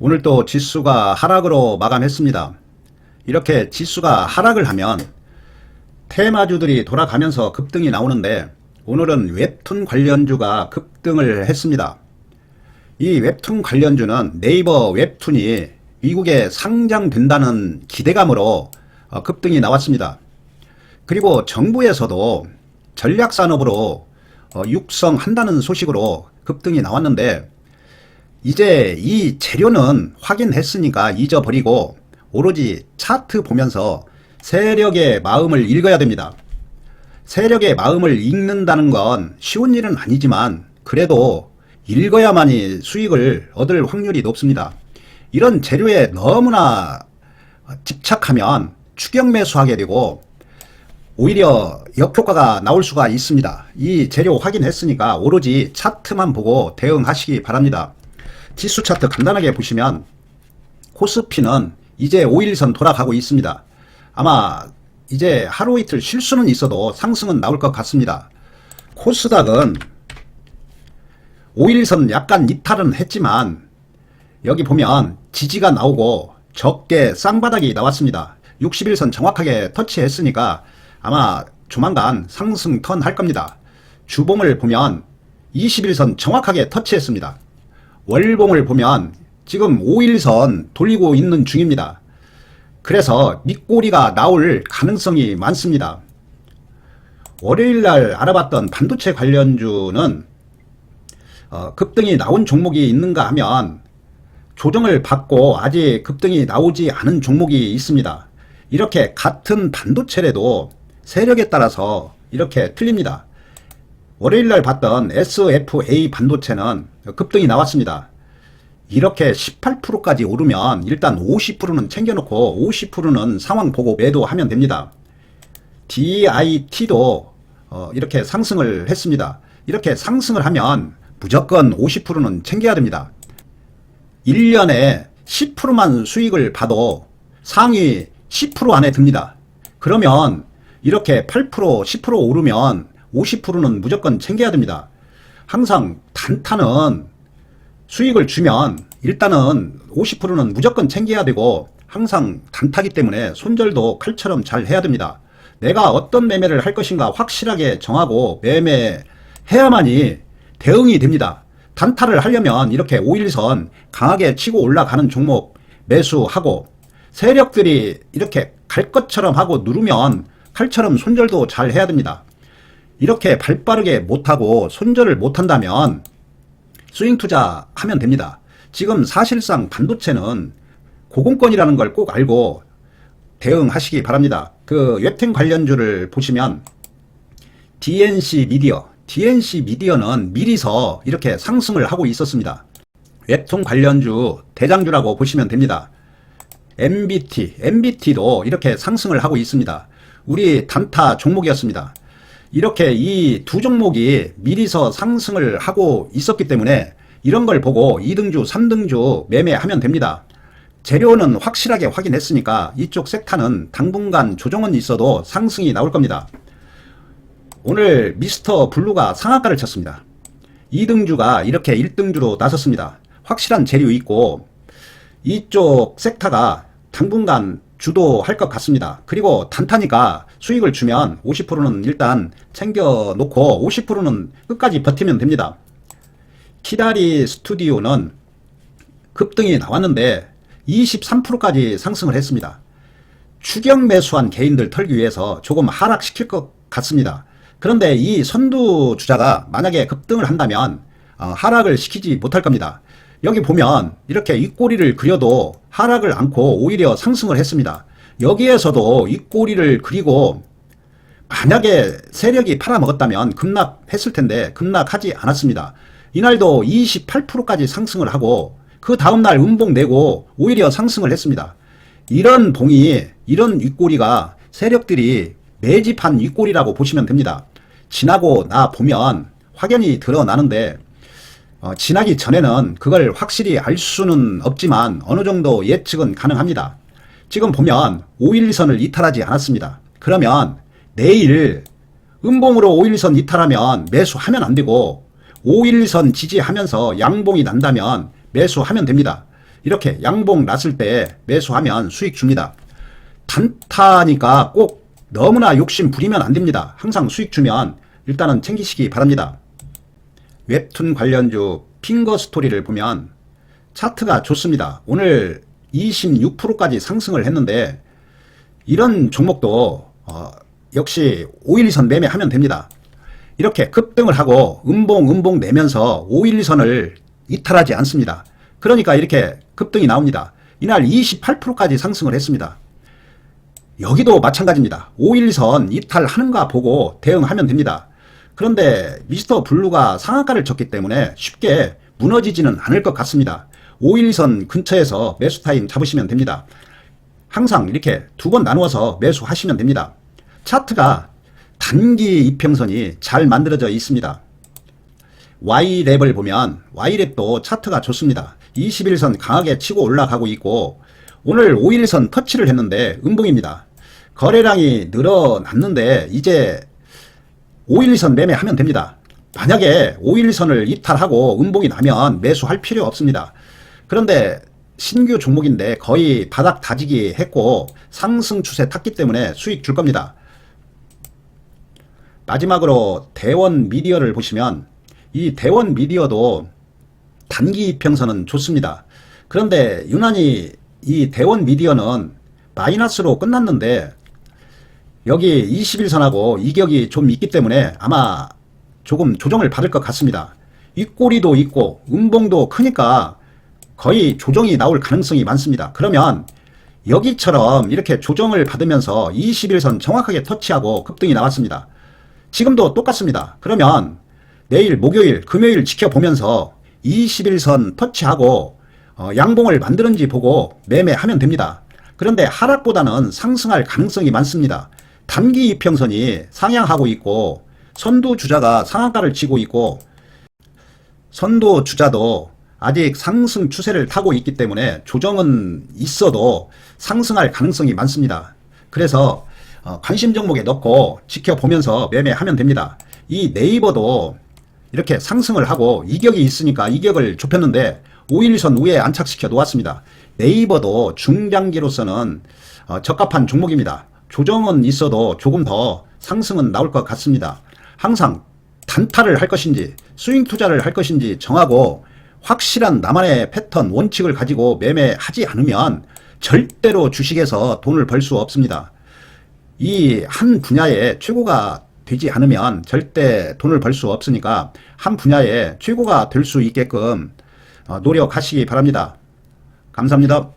오늘 또 지수가 하락으로 마감했습니다. 이렇게 지수가 하락을 하면 테마주들이 돌아가면서 급등이 나오는데 오늘은 웹툰 관련주가 급등을 했습니다. 이 웹툰 관련주는 네이버 웹툰이 미국에 상장된다는 기대감으로 어, 급등이 나왔습니다. 그리고 정부에서도 전략산업으로 어, 육성한다는 소식으로 급등이 나왔는데 이제 이 재료는 확인했으니까 잊어버리고 오로지 차트 보면서 세력의 마음을 읽어야 됩니다. 세력의 마음을 읽는다는 건 쉬운 일은 아니지만 그래도 읽어야만이 수익을 얻을 확률이 높습니다. 이런 재료에 너무나 집착하면 추격 매수하게 되고 오히려 역효과가 나올 수가 있습니다. 이 재료 확인했으니까 오로지 차트만 보고 대응하시기 바랍니다. 지수 차트 간단하게 보시면 코스피는 이제 5일선 돌아가고 있습니다. 아마 이제 하루 이틀 쉴 수는 있어도 상승은 나올 것 같습니다. 코스닥은 5일선 약간 이탈은 했지만 여기 보면 지지가 나오고 적게 쌍바닥이 나왔습니다. 61선 정확하게 터치했으니까 아마 조만간 상승 턴 할 겁니다. 주봉을 보면 21선 정확하게 터치했습니다. 월봉을 보면 지금 5일선 돌리고 있는 중입니다. 그래서 밑꼬리가 나올 가능성이 많습니다. 월요일 날 알아봤던 반도체 관련주는 어, 급등이 나온 종목이 있는가 하면 조정을 받고 아직 급등이 나오지 않은 종목이 있습니다. 이렇게 같은 반도체래도 세력에 따라서 이렇게 틀립니다. 월요일 날 봤던 SFA 반도체는 급등이 나왔습니다. 이렇게 18%까지 오르면 일단 50%는 챙겨놓고 50%는 상황 보고 매도하면 됩니다. DIT도 어, 이렇게 상승을 했습니다. 이렇게 상승을 하면 무조건 50%는 챙겨야 됩니다. 1년에 10%만 수익을 봐도 상위 10% 안에 듭니다. 그러면 이렇게 8% 10% 오르면 50%는 무조건 챙겨야 됩니다. 항상 단타는 수익을 주면 일단은 50%는 무조건 챙겨야 되고 항상 단타기 때문에 손절도 칼처럼 잘 해야 됩니다. 내가 어떤 매매를 할 것인가 확실하게 정하고 매매해야만이 대응이 됩니다. 단타를 하려면 이렇게 5일선 강하게 치고 올라가는 종목 매수하고 세력들이 이렇게 갈 것처럼 하고 누르면 칼처럼 손절도 잘 해야 됩니다. 이렇게 발빠르게 못하고 손절을 못한다면 스윙 투자하면 됩니다. 지금 사실상 반도체는 고공권이라는 걸 꼭 알고 대응하시기 바랍니다. 그 웹툰 관련주를 보시면 DNC 미디어, DNC 미디어는 미리서 이렇게 상승을 하고 있었습니다. 웹툰 관련주 대장주라고 보시면 됩니다. MBT, MBT도 이렇게 상승을 하고 있습니다. 우리 단타 종목이었습니다. 이렇게 이 두 종목이 미리서 상승을 하고 있었기 때문에 이런 걸 보고 2등주, 3등주 매매하면 됩니다. 재료는 확실하게 확인했으니까 이쪽 섹타는 당분간 조정은 있어도 상승이 나올 겁니다. 오늘 미스터 블루가 상한가를 쳤습니다. 2등주가 이렇게 1등주로 나섰습니다. 확실한 재료 있고 이쪽 섹타가 당분간 주도할 것 같습니다. 그리고 단타니까 수익을 주면 50%는 일단 챙겨 놓고 50%는 끝까지 버티면 됩니다. 키다리 스튜디오는 급등이 나왔는데 23%까지 상승을 했습니다. 추격 매수한 개인들 털기 위해서 조금 하락시킬 것 같습니다. 그런데 이 선두 주자가 만약에 급등을 한다면 어, 하락을 시키지 못할 겁니다. 여기 보면 이렇게 윗꼬리를 그려도 하락을 않고 오히려 상승을 했습니다. 여기에서도 윗꼬리를 그리고 만약에 세력이 팔아먹었다면 급락했을 텐데 급락하지 않았습니다. 이날도 28%까지 상승을 하고 그 다음날 음봉 내고 오히려 상승을 했습니다. 이런 봉이 이런 윗꼬리가 세력들이 매집한 윗꼬리라고 보시면 됩니다. 지나고 나 보면 확연히 드러나는데 어, 지나기 전에는 그걸 확실히 알 수는 없지만 어느 정도 예측은 가능합니다. 지금 보면 5일선을 이탈하지 않았습니다. 그러면 내일 음봉으로 5일선 이탈하면 매수하면 안 되고 5일선 지지하면서 양봉이 난다면 매수하면 됩니다. 이렇게 양봉 났을 때 매수하면 수익 줍니다. 단타니까 꼭 너무나 욕심 부리면 안 됩니다. 항상 수익 주면 일단은 챙기시기 바랍니다. 웹툰 관련주 핑거 스토리를 보면 차트가 좋습니다. 오늘 26%까지 상승을 했는데 이런 종목도 어, 역시 512선 매매하면 됩니다. 이렇게 급등을 하고 음봉 음봉 내면서 512선을 이탈하지 않습니다. 그러니까 이렇게 급등이 나옵니다. 이날 28%까지 상승을 했습니다. 여기도 마찬가지입니다. 512선 이탈하는가 보고 대응하면 됩니다. 그런데 미스터 블루가 상한가를 쳤기 때문에 쉽게 무너지지는 않을 것 같습니다. 512선 근처에서 매수 타임 잡으시면 됩니다. 항상 이렇게 두 번 나누어서 매수하시면 됩니다. 차트가 단기 이평선이 잘 만들어져 있습니다. Y랩을 보면 Y랩도 차트가 좋습니다. 21선 강하게 치고 올라가고 있고 오늘 5일선 터치를 했는데 음봉입니다. 거래량이 늘어났는데 이제 5일선 매매하면 됩니다. 만약에 5일선을 이탈하고 음봉이 나면 매수할 필요 없습니다. 그런데 신규 종목인데 거의 바닥 다지기 했고 상승 추세 탔기 때문에 수익 줄 겁니다. 마지막으로 대원 미디어를 보시면 이 대원 미디어도 단기 이평선은 좋습니다. 그런데 유난히 이 대원 미디어는 마이너스로 끝났는데 여기 21선하고 이격이 좀 있기 때문에 아마 조금 조정을 받을 것 같습니다. 윗꼬리도 있고 음봉도 크니까 거의 조정이 나올 가능성이 많습니다. 그러면 여기처럼 이렇게 조정을 받으면서 21선 정확하게 터치하고 급등이 나왔습니다. 지금도 똑같습니다. 그러면 내일 목요일 금요일 지켜보면서 21선 터치하고 어, 양봉을 만드는지 보고 매매하면 됩니다. 그런데 하락보다는 상승할 가능성이 많습니다. 단기 이평선이 상향하고 있고 선두 주자가 상한가를 치고 있고 선도 주자도 아직 상승 추세를 타고 있기 때문에 조정은 있어도 상승할 가능성이 많습니다. 그래서 어, 관심 종목에 넣고 지켜보면서 매매하면 됩니다. 이 네이버도 이렇게 상승을 하고 이격이 있으니까 이격을 좁혔는데 5일선 위에 안착시켜 놓았습니다. 네이버도 중장기로서는 어, 적합한 종목입니다. 조정은 있어도 조금 더 상승은 나올 것 같습니다. 항상 단타를 할 것인지 스윙 투자를 할 것인지 정하고 확실한 나만의 패턴 원칙을 가지고 매매하지 않으면 절대로 주식에서 돈을 벌 수 없습니다. 이 한 분야에 최고가 되지 않으면 절대 돈을 벌 수 없으니까 한 분야에 최고가 될 수 있게끔 어, 노력하시기 바랍니다. 감사합니다.